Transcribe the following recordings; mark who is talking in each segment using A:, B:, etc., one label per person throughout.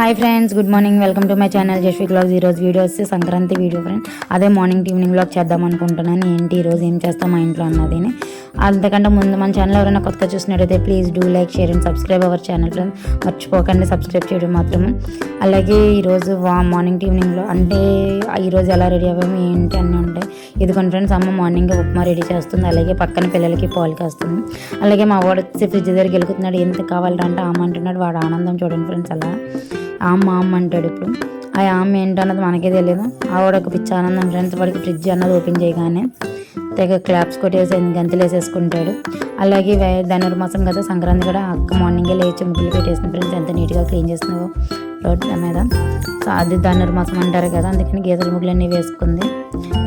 A: Hi friends good morning welcome to my channel Jasvi vlogs ఈరోజు video వస్తే Sankranti video friend అదే morning evening vlog చేద్దాం అనుకుంటున్నాను. ఏంటి ఈరోజు ఏం చేస్తాం మా ఇంట్లో అన్నది అంతకంటే ముందు మన ఛానల్ ఎవరైనా కొత్తగా చూసినట్టయితే please do like share and subscribe our channel friends మర్చిపోకండి సబ్స్క్రైబ్ చేయడం మాత్రం. అలాగే ఈరోజు వా మార్నింగ్ ఈవినింగ్లో అంటే ఈరోజు ఎలా రెడీ అవ్వము ఏంటి అన్నీ ఉంటాయి. ఇదిగోండి ఫ్రెండ్స్ అమ్మ మార్నింగ్ ఉప్మా రెడీ చేస్తుంది. అలాగే పక్కన పిల్లలకి పాలు కాస్తుంది. అలాగే మా వాడు వచ్చి ఫ్రిడ్జ్ దగ్గరికి వెళ్తున్నాడు. ఎంత కావాలంటే అమ్మ అంటున్నాడు. వాడు ఆనందం చూడండి ఫ్రెండ్స్ అలా. అమ్మ అమ్మ అంటాడు ఇప్పుడు. ఆ అమ్మ ఏంటన్నది మనకే తెలియదు ఆవిడ ఒక పిచ్చి ఆనందం ఫ్రెండ్స్ వాడికి ఫ్రిడ్జ్ అన్నది ఓపెన్ చేయగానే తెగ క్లాప్స్ కొట్టేసి గంతులు వేసేసుకుంటాడు. అలాగే వే- ధనుర్మాసం కదా సంక్రాంతి కూడా అక్క మార్నింగే లేచి ముగ్గులు పెట్టేసిన ఫ్రెండ్స్. ఎంత నీట్గా క్లీన్ చేసినావు రోడ్ల మీద. సో అది ధనుర్మాసం అంటారు కదా అందుకని గీతల ముగ్గులన్నీ వేసుకుంది.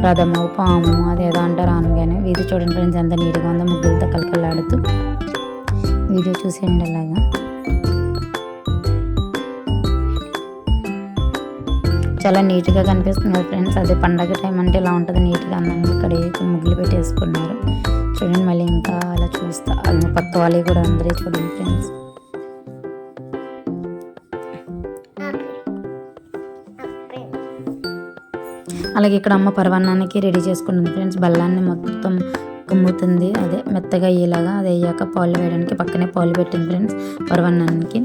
A: రథము పాము అది ఏదో అంటారు అనగానే వీధి చూడండి ఫ్రెండ్స్ ఎంత నీట్గా ఉందో ముగ్గులతో కలకలాడుతూ. వీడియో చూసేయండి అలాగా. చాలా నీట్గా కనిపిస్తుంది ఫ్రెండ్స్. అదే పండగ టైం అంటే ఇలా ఉంటుంది? నీట్గా అందంగా ఇక్కడ ముగ్గులు పెట్టేసుకున్నారు. చూడండి మళ్ళీ ఇంకా అలా చూస్తా. అది వాళ్ళు కూడా అందరూ చూడండి ఫ్రెండ్స్. అలాగే ఇక్కడ అమ్మ పరవాన్నానికి రెడీ చేసుకుంటుంది ఫ్రెండ్స్. బల్లాన్ని మొత్తం కమ్ముతుంది. అదే మెత్తగా అయ్యేలాగా అది అయ్యాక పాలు వేయడానికి పక్కనే పాలు పెట్టింది ఫ్రెండ్స్ పరవాన్నానికి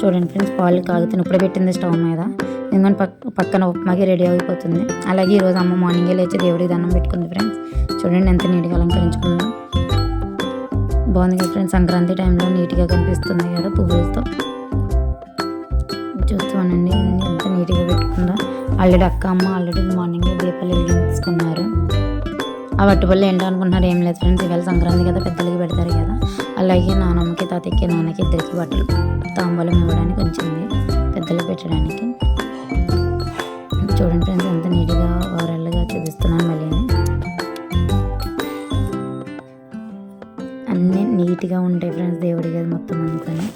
A: చూడండి ఫ్రెండ్స్ పాలు కాగుతుంది. ఇప్పుడే పెట్టింది స్టవ్ మీద. ఎందుకంటే పక్క పక్కన ఉప్మాకి రెడీ అయిపోతుంది. అలాగే ఈరోజు అమ్మ మార్నింగే లేచి దేవుడికి దండం పెట్టుకుంది ఫ్రెండ్స్ చూడండి ఎంత నీట్గా అలంకరించుకుందాం బాగుంది కదా ఫ్రెండ్స్ సంక్రాంతి టైంలో నీట్గా కనిపిస్తుంది కదా పువ్వులతో. చూస్తానండి ఎంత నీట్గా పెట్టుకుందాం. ఆల్రెడీ అక్క అమ్మ ఆల్రెడీ మార్నింగ్ దీపాలు వెలిగించుకున్నారు. ఆ వట్టుబళ్ళు ఏంటో అనుకుంటున్నారు? ఏం లేదు ఫ్రెండ్స్ ఇవాళ సంక్రాంతి కదా పెద్దలకి పెడతారు కదా. అలాగే నానమ్మకి తాతయ్యకి నాన్నకి ఇద్దరికి బట్టలు తాంబూలం ఇవ్వడానికి వచ్చింది పెద్దలు పెట్టడానికి. చూడండి ఫ్రెండ్స్ ఎంత నీట్గా ఓవరాల్గా చూపిస్తున్నాను మళ్ళీ అన్నీ నీట్గా ఉంటాయి ఫ్రెండ్స్ దేవుడి గది మొత్తం అనుకొని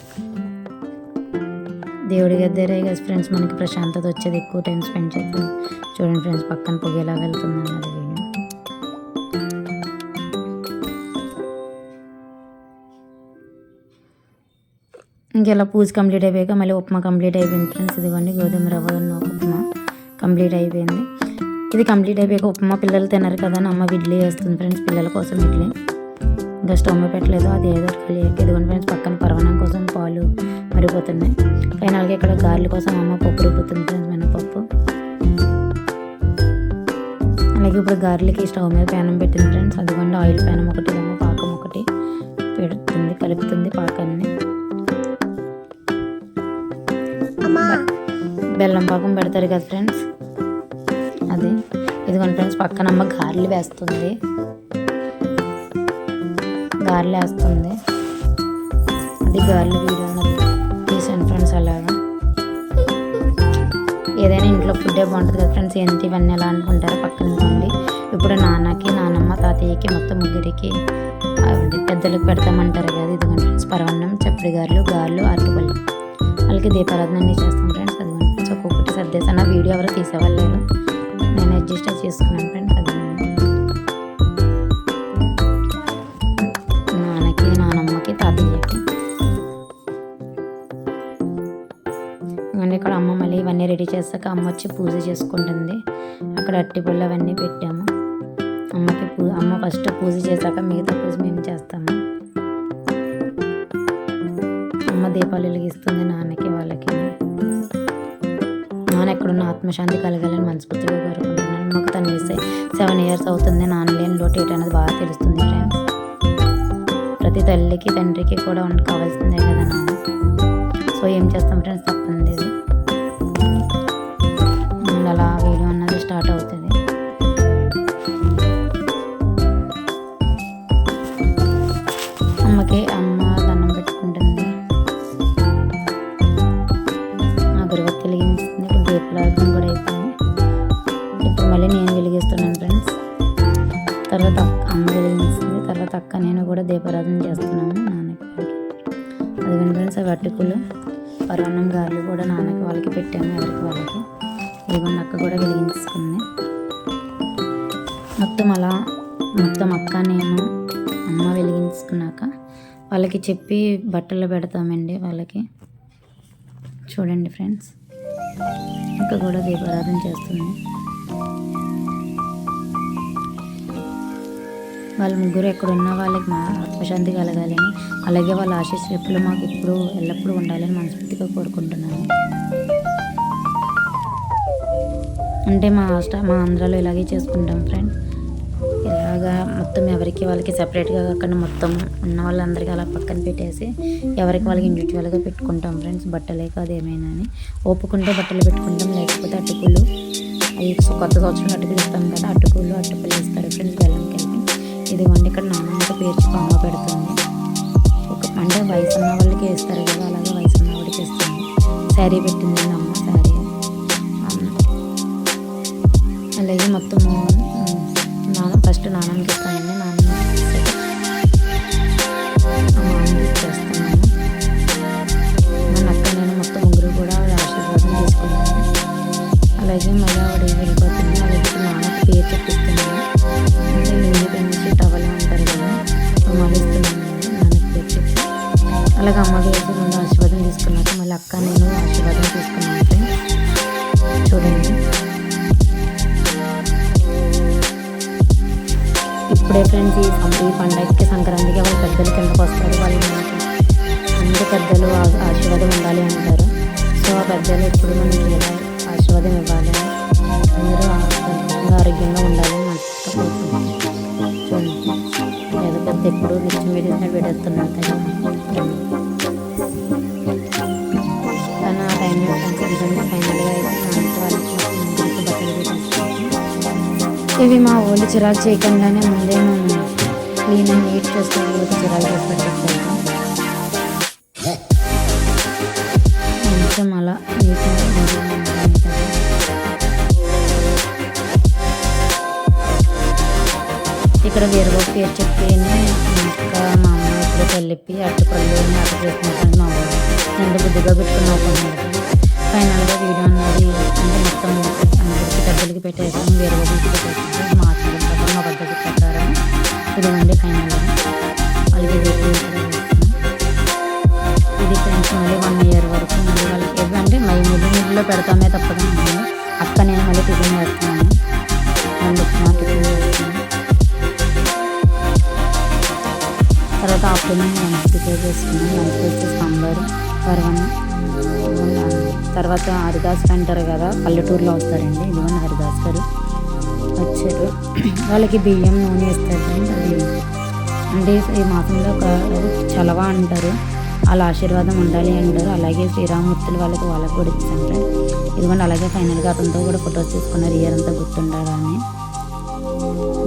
A: దేవుడి దగ్గరే కదా ఫ్రెండ్స్ మనకి ప్రశాంతత వచ్చేది ఎక్కువ టైం స్పెండ్ చేస్తాం చూడండి ఫ్రెండ్స్ పక్కన పొగేలా వెళ్తున్నాను అది వీడియో. ఇంకెలా పూజ కంప్లీట్ అయిపోయాక మళ్ళీ ఉప్మా కంప్లీట్ అయిపోయింది ఫ్రెండ్స్ ఇదిగోండి గోధుమ రవ్వ ఉన్న ఉప్మా. కంప్లీట్ అయిపోయింది. ఇది కంప్లీట్ అయిపోయాక ఉప్మా పిల్లలు తినరు కదా అమ్మ ఇడ్లీ వేస్తుంది ఫ్రెండ్స్ పిల్లల కోసం ఇడ్లీ. ఇంకా స్టవ్ మీద పెట్టలేదు అది ఏదో ఇదిగోండి ఫ్రెండ్స్ పక్కన పరవణం కోసం పాలు మరిపోతున్నాయి ఫైనల్గా ఇక్కడ గారెల కోసం అమ్మ పప్పు రుబ్బుతుంది ఫ్రెండ్స్ మినపప్పు. అలాగే ఇప్పుడు గారెలకి స్టవ్ మీద ప్యానం పెట్టింది ఫ్రెండ్స్ అదిగోండి ఆయిల్ ప్యానం ఒకటి ఏమో పాకం ఒకటి పెడుతుంది కలుపుతుంది పాకాన్ని. బెల్లం పాకం పెడతారు కదా ఫ్రెండ్స్. అదే. ఇదిగోండి ఫ్రెండ్స్ పక్కన అమ్మ గారెలు వేస్తుంది. గారెలు వేస్తుంది. అది గారెలు వీడియో అన్నది తీసాను ఫ్రెండ్స్ అలాగా. ఏదైనా ఇంట్లో ఫుడ్డే బాగుంటుంది కదా ఫ్రెండ్స్ ఏంటి ఇవన్నీ ఎలా అనుకుంటారో పక్కన ఉండి ఇప్పుడు నాన్నకి నానమ్మ తాతయ్యకి మొత్తం ముగ్గురికి పెద్దలకు పెడతామంటారు కదా ఇదిగోండి ఫ్రెండ్స్ పరవన్నం చప్పుడు గారెలు గారెలు అరటిపళ్ళు. వాళ్ళకి దీపారాధన అన్నీ చేస్తాం ఫ్రెండ్స్ అది ఫ్రెండ్స్ ఒక్కొక్కటి సర్దేశాను. ఆ వీడియో ఎవరు తీసేవాళ్ళు లేరు. నేను అడ్జస్ట్ చేసుకున్నాను ఫ్రెండ్స్ అది నాన్నకి నానమ్మకి తాతయ్యకి. అండ్ ఇక్కడ అమ్మ మళ్ళీ ఇవన్నీ రెడీ చేశాక అమ్మ వచ్చి పూజ చేసుకుంటుంది. అక్కడ అట్టిపళ్ళు అవన్నీ పెట్టాము. అమ్మకి పూ అమ్మ ఫస్ట్ పూజ చేశాక మిగతా పూజ మేము చేస్తాము. అమ్మ దీపాలు వెలిగిస్తుంది నాన్నకి వాళ్ళకి. నాన్న ఎక్కడున్న ఆత్మశాంతి కలగాలని మనస్ఫూర్తిగా కోరుకుంటున్నాను. మాకు తను వేసే సెవెన్ ఇయర్స్ అవుతుంది. నాన్న లేని లోటు ఏంటి అనేది బాగా తెలుస్తుంది ఫ్రెండ్స్ ప్రతి తల్లికి తండ్రికి కూడా ఉండి కావాల్సిందే కదా నాన్న. సో ఏం చేస్తాం ఫ్రెండ్స్ తప్పండి అలా వీడియో అన్నది స్టార్ట్ అవుతుంది. మళ్ళీ నేను వెలిగిస్తున్నాను ఫ్రెండ్స్ తర్వాత అమ్మ వెలిగించింది. తర్వాత అక్క నేను కూడా దీపారాధన చేస్తున్నాను నాన్నకి. అది ఫ్రెండ్స్ అవి అటుకులు పరవన్నం గారెలు కూడా నాన్నకి వాళ్ళకి పెట్టాము ఎవరికి వాళ్ళకి. ఇదిగోండి అక్క కూడా వెలిగించుకుంది. మొత్తం అలా మొత్తం అక్క నేను అమ్మ వెలిగించుకున్నాక వాళ్ళకి చెప్పి బట్టలు పెడతామండి వాళ్ళకి. చూడండి ఫ్రెండ్స్ ఇంకా కూడా దీపారాధన చేస్తుంది. వాళ్ళ ముగ్గురు ఎక్కడున్న వాళ్ళకి మా ఆత్మశాంతి కలగాలని అలాగే వాళ్ళ ఆశీస్సు ఎప్పుడు మాకు ఇప్పుడు ఎల్లప్పుడూ ఉండాలని మనస్ఫూర్తిగా కోరుకుంటున్నాను. అంటే మా హాస్ట మా ఆంధ్రాలో ఇలాగే చేసుకుంటాం ఫ్రెండ్ ఇలాగా మొత్తం ఎవరికి వాళ్ళకి సపరేట్గా కాకుండా మొత్తం ఉన్న వాళ్ళందరికీ అలా పక్కన పెట్టేసి ఎవరికి వాళ్ళకి ఇండివిజువల్గా పెట్టుకుంటాం ఫ్రెండ్స్ బట్టలే కాదు ఏమైనా అని. ఒప్పుకుంటే బట్టలు పెట్టుకుంటాం లేకపోతే అటుకులు. అవి కొత్త సంవత్సరం అటుకులు ఇస్తాం కదా అటుకులు అటుకులు ఇస్తారు ఫ్రెండ్స్ బెల్లం ఇవన్నీ ఇక్కడ నాన్నమ్మకి పేర్చి పొంగ పెడుతుంది. ఒక అంటే వయసు ఉన్న వాళ్ళకి వేస్తారు కదా అలాగే వయసు ఉన్న వాడికి ఇస్తుంది శారీ పెట్టింది అమ్మ శారీ. అలాగే మొత్తము నాన్న ఫస్ట్ నాన్నకి ఇస్తానండి నాన్న అలాగే అమ్మగారు వేసి ముందు ఆశీర్వాదం తీసుకున్నారు. మళ్ళీ అక్క నేను ఆశీర్వాదం తీసుకున్నాను ఫ్రెండ్స్ చూడండి. ఇప్పుడే ఫ్రెండ్స్ ఈ సం- ఈ పండగకి సంక్రాంతికి వాళ్ళ పెద్దలు కిందకు వస్తారు? వాళ్ళు మనకి అందరి పెద్దలు ఆశీర్వాదం ఉండాలి అంటారు. సో ఆ పెద్దలు ఎప్పుడు మనం ఎలా ఆశీర్వాదం ఇవ్వాలి? అందరూ ఆరోగ్యంగా ఉండాలి అని చూడండి. ఏదో పెద్ద ఎప్పుడు నిత్యం వేడినట్టు వేడేస్తున్నాడు ఇవి మా ఓళ్ళు చిరాకు చేయకుండానే ముందే మేము క్లీన్ అండ్ నీట్ చేసుకొని ఒక చిరాకు చేసి కొంచెం అలా నీట్ ఇక్కడ వేరుగా పేరు చెప్పి ఇంకా మా అమ్మ ఇప్పుడు కలిపి అట్టుపళ్ళు అట్టు చేసుకుంటాను మా వాళ్ళు రెండు బుద్ధిగా పెట్టుకుని ఫైనల్గా వీడియో అందరికి వేరే వాళ్ళకి పెట్టేసాను మా ప్రకారం మా పద్ధతి ప్రకారం ఇదిగోండి ఫైనల్గా వాళ్ళకి ఇది ఫ్రెండ్స్ మళ్ళీ వన్ ఇయర్ వరకు మళ్ళీ వాళ్ళకి ఎవి అంటే మై మిడిల్ మిడిల్లో పెడతామే తప్ప తర్వాత హరిదాస్ అంటారు కదా పల్లెటూరులో వస్తారండి. ఇదిగోండి హరిదాస్ గారు వచ్చారు. వాళ్ళకి బియ్యం నూనె ఇస్తారు అది అంటే ఈ మాసంలో ఒక చలవ అంటారు. వాళ్ళ ఆశీర్వాదం ఉండాలి అంటారు. అలాగే శ్రీరామూర్తులు వాళ్ళకి వాళ్ళకి కూడా ఇచ్చారు ఇదిగోండి అలాగే ఫైనల్గా అతనితో కూడా ఫొటోస్ తీసుకున్నారు. ఇయర్ అంతా గుర్తుండాలని.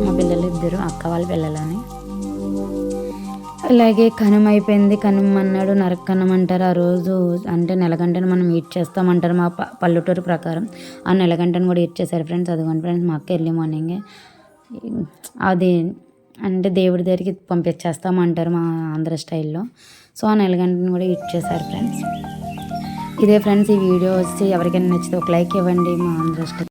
A: మా పిల్లలు ఇద్దరు అక్క వాళ్ళ పిల్లలని. అలాగే కనుమ అయిపోయింది. కనుమ అన్నాడు నరకన్నం అంటారు. ఆ రోజు అంటే నెలగంటను మనం ఈట్ చేస్తామంటారు మా పల్లెటూరు ప్రకారం. ఆ నెలగంటను కూడా ఈట్ చేశారు ఫ్రెండ్స్ అదిగోండి ఫ్రెండ్స్ మాకు ఎర్లీ మార్నింగే అది అంటే దేవుడి దగ్గరికి పంపించేస్తామంటారు మా ఆంధ్ర స్టైల్లో. సో ఆ నెలగంటను కూడా ఈట్ చేశారు ఫ్రెండ్స్ ఇదే ఫ్రెండ్స్ ఈ వీడియో వచ్చి ఎవరికైనా నచ్చితే ఒక లైక్ ఇవ్వండి మా ఆంధ్ర స్టైల్